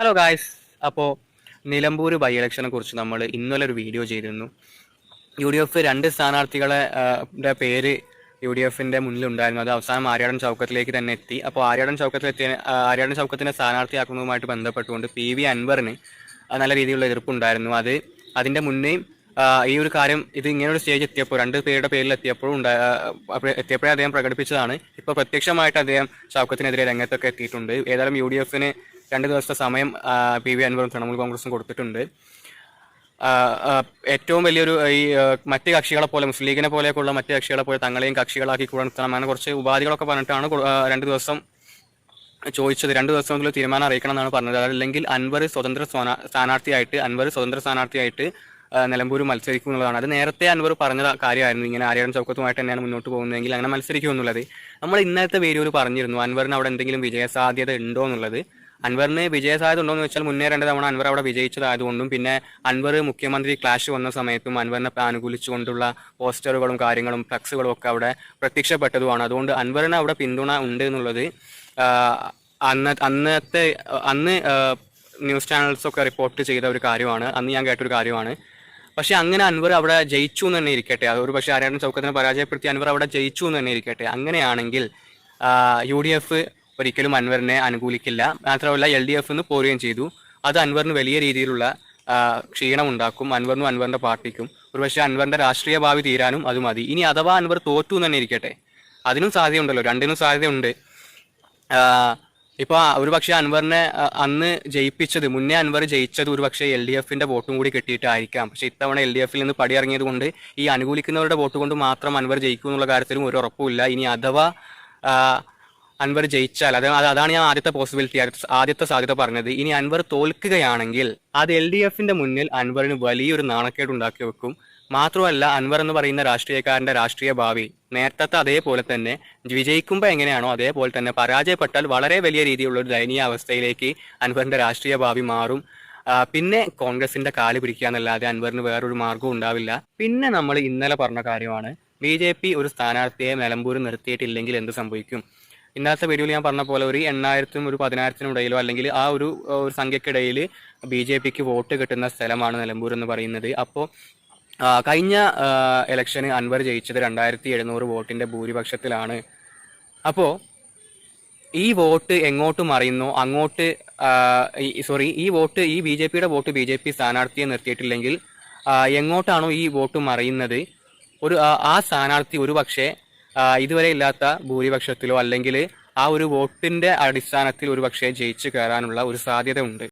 Hello guys അപ്പോൾ Nilambur by ഇലക്ഷനെ കുറിച്ച് നമ്മൾ ഇന്നലെ ഒരു വീഡിയോ ചെയ്തിരുന്നു. യു ഡി എഫ് രണ്ട് സ്ഥാനാർത്ഥികളെ പേര് യു ഡി എഫിന്റെ മുന്നിലുണ്ടായിരുന്നു. അത് അവസാനം ആര്യാടൻ ചൗക്കത്തിലേക്ക് തന്നെ എത്തി. അപ്പോൾ ആര്യാടൻ ചൗക്കത്തിലെത്തിയ ആര്യാടൻ ചൗക്കത്തിനെ സ്ഥാനാർത്ഥിയാക്കുന്നതുമായിട്ട് ബന്ധപ്പെട്ടുകൊണ്ട് പി വി അൻവറിന് നല്ല രീതിയിലുള്ള എതിർപ്പുണ്ടായിരുന്നു. അത് അതിന്റെ മുന്നേ ഈ ഒരു കാര്യം ഇത് ഇങ്ങനെ ഒരു സ്റ്റേജ് എത്തിയപ്പോൾ രണ്ട് പേരുടെ പേരിൽ എത്തിയപ്പോഴും ഉണ്ടായ എത്തിയപ്പോഴേ അദ്ദേഹം പ്രകടിപ്പിച്ചതാണ്. ഇപ്പോൾ പ്രത്യക്ഷമായിട്ട് അദ്ദേഹം ചൗക്കത്തിനെതിരെ രംഗത്തൊക്കെ എത്തിയിട്ടുണ്ട്. ഏതായാലും യു ഡി എഫിന് രണ്ട് ദിവസത്തെ സമയം പി വി അൻവറും തൃണമൂൽ കോൺഗ്രസും കൊടുത്തിട്ടുണ്ട്. ഏറ്റവും വലിയൊരു ഈ മറ്റ് കക്ഷികളെ പോലെ മുസ്ലിം ലീഗിനെ പോലെയൊക്കെയുള്ള മറ്റ് കക്ഷികളെ പോലെ തങ്ങളെയും കക്ഷികളാക്കി കൂടെ നിർത്തണം അങ്ങനെ കുറച്ച് ഉപാധികളൊക്കെ പറഞ്ഞിട്ടാണ് രണ്ട് ദിവസം ചോദിച്ചത്. രണ്ട് ദിവസമെങ്കിലും തീരുമാനം അറിയിക്കണം എന്നാണ് പറഞ്ഞത്. അതല്ലെങ്കിൽ അൻവർ സ്വതന്ത്ര സ്ഥാനാ- സ്ഥാനാർത്ഥിയായിട്ട് അൻവർ സ്വതന്ത്ര സ്ഥാനാർത്ഥിയായിട്ട് നിലമ്പൂർ മത്സരിക്കും എന്നുള്ളതാണ്. അത് നേരത്തെ അൻവർ പറഞ്ഞ കാര്യമായിരുന്നു. ഇങ്ങനെ ആര്യൻ ചൗക്കത്തുമായിട്ട് തന്നെയാണ് മുന്നോട്ട് പോകുന്നതെങ്കിൽ അങ്ങനെ മത്സരിക്കും എന്നുള്ളത് നമ്മൾ ഇന്നത്തെ വേരൂർ പറഞ്ഞിരുന്നു അൻവറിന് അവിടെ എന്തെങ്കിലും വിജയസാധ്യത ഉണ്ടോ എന്നുള്ളത്. അൻവറിന് വിജയ സാധ്യത ഉണ്ടോ എന്ന് വെച്ചാൽ മുന്നേ രണ്ട് തവണ അൻവർ അവിടെ വിജയിച്ചതായതുകൊണ്ടും പിന്നെ അൻവർ മുഖ്യമന്ത്രി ക്ലാഷ് വന്ന സമയത്തും അൻവറിനെ അനുകൂലിച്ചുകൊണ്ടുള്ള പോസ്റ്ററുകളും കാര്യങ്ങളും ഫ്ലക്സുകളും ഒക്കെ അവിടെ പ്രത്യക്ഷപ്പെട്ടതുമാണ്. അതുകൊണ്ട് അൻവറിന് അവിടെ പിന്തുണ ഉണ്ട് എന്നുള്ളത് അന്ന അന്നത്തെ അന്ന് ന്യൂസ് ചാനൽസൊക്കെ റിപ്പോർട്ട് ചെയ്ത ഒരു കാര്യമാണ്. അന്ന് ഞാൻ കേട്ടൊരു കാര്യമാണ്. പക്ഷേ അങ്ങനെ അൻവർ അവിടെ ജയിച്ചു എന്ന് തന്നെ ഇരിക്കട്ടെ. അതൊരു പക്ഷേ ആരാണ് ചൗക്കത്തിനെ പരാജയപ്പെടുത്തി അൻവർ അവിടെ ജയിച്ചു എന്ന് തന്നെ ഇരിക്കട്ടെ. അങ്ങനെയാണെങ്കിൽ യു ഡി എഫ് ഒരിക്കലും അൻവറിനെ അനുകൂലിക്കില്ല. മാത്രമല്ല എൽ ഡി എഫ് നിന്ന് പോരുകയും ചെയ്തു. അത് അൻവറിന് വലിയ രീതിയിലുള്ള ക്ഷീണം ഉണ്ടാക്കും അൻവറിനും അൻവറിന്റെ പാർട്ടിക്കും. ഒരുപക്ഷെ അൻവറിന്റെ രാഷ്ട്രീയ ഭാവി തീരാനും അത് മതി. ഇനി അഥവാ അൻവർ തോറ്റു തന്നെ ഇരിക്കട്ടെ. അതിനും സാധ്യതയുണ്ടല്ലോ. രണ്ടിനും സാധ്യതയുണ്ട്. ഇപ്പോൾ ഇപ്പൊ ഒരു പക്ഷേ അൻവറിനെ അന്ന് ജയിപ്പിച്ചത് മുന്നേ അൻവർ ജയിച്ചത് ഒരു പക്ഷേ എൽ ഡി എഫിന്റെ വോട്ടും കൂടി കിട്ടിയിട്ടായിരിക്കാം. പക്ഷേ ഇത്തവണ എൽ ഡി എഫിൽ നിന്ന് പടിയിറങ്ങിയത് കൊണ്ട് ഈ അനുകൂലിക്കുന്നവരുടെ വോട്ട് കൊണ്ട് മാത്രം അൻവർ ജയിക്കും എന്നുള്ള കാര്യത്തിലും ഒരു ഉറപ്പുമില്ല. ഇനി അഥവാ അൻവർ ജയിച്ചാൽ അത് അത് അതാണ് ഞാൻ ആദ്യത്തെ പോസിബിലിറ്റി ആദ്യത്തെ സാധ്യത പറഞ്ഞത്. ഇനി അൻവർ തോൽക്കുകയാണെങ്കിൽ അത് എൽ ഡി എഫിന്റെ മുന്നിൽ അൻവറിന് വലിയൊരു നാണക്കേട് ഉണ്ടാക്കി വെക്കും. മാത്രമല്ല അൻവർ എന്ന് പറയുന്ന രാഷ്ട്രീയക്കാരന്റെ രാഷ്ട്രീയ ഭാവി നേരത്തെ അതേപോലെ തന്നെ വിജയിക്കുമ്പോൾ എങ്ങനെയാണോ അതേപോലെ തന്നെ പരാജയപ്പെട്ടാൽ വളരെ വലിയ രീതിയിലുള്ള ഒരു ദയനീയ അവസ്ഥയിലേക്ക് അൻവറിന്റെ രാഷ്ട്രീയ ഭാവി മാറും. പിന്നെ കോൺഗ്രസിന്റെ കാൽ പിടിക്കുക എന്നല്ലാതെ അൻവറിന് വേറൊരു മാർഗവും ഉണ്ടാവില്ല. പിന്നെ നമ്മൾ ഇന്നലെ പറഞ്ഞ കാര്യമാണ് ബി ജെ പി ഒരു സ്ഥാനാർത്ഥിയെ നിലമ്പൂർ നിർത്തിയിട്ടില്ലെങ്കിൽ എന്ത് സംഭവിക്കും? ഇന്നത്തെ വീഡിയോയിൽ ഞാൻ പറഞ്ഞ പോലെ ഒരു എണ്ണായിരത്തിനും ഒരു പതിനായിരത്തിനും ഇടയിലോ അല്ലെങ്കിൽ ആ ഒരു ഒരു സംഖ്യക്കിടയിൽ ബി ജെ പിക്ക് വോട്ട് കിട്ടുന്ന സ്ഥലമാണ് നിലമ്പൂർ എന്ന് പറയുന്നത്. അപ്പോൾ കഴിഞ്ഞ ഇലക്ഷന് അൻവർ ജയിച്ചത് രണ്ടായിരത്തി എഴുന്നൂറ് വോട്ടിന്റെ ഭൂരിപക്ഷത്തിലാണ്. അപ്പോൾ ഈ വോട്ട് എങ്ങോട്ട് മറിയുന്നോ? അങ്ങോട്ട് സോറി ഈ വോട്ട് ഈ ബി ജെ പിയുടെ വോട്ട് ബി ജെ പി സ്ഥാനാർത്ഥിയെ നിർത്തിയിട്ടില്ലെങ്കിൽ എങ്ങോട്ടാണോ ഈ വോട്ട് മറിയുന്നത്? ഒരു ആ- സ്ഥാനാർത്ഥി ഒരു പക്ഷേ ഇതുവരെ ഇല്ലാത്ത ഭൂരിപക്ഷത്തിലോ അല്ലെങ്കിൽ ആ ഒരു വോട്ടിന്റെ അടിസ്ഥാനത്തിൽ ഒരു പക്ഷേ ജയിച്ചു കയറാനുള്ള ഒരു സാധ്യത ഉണ്ട്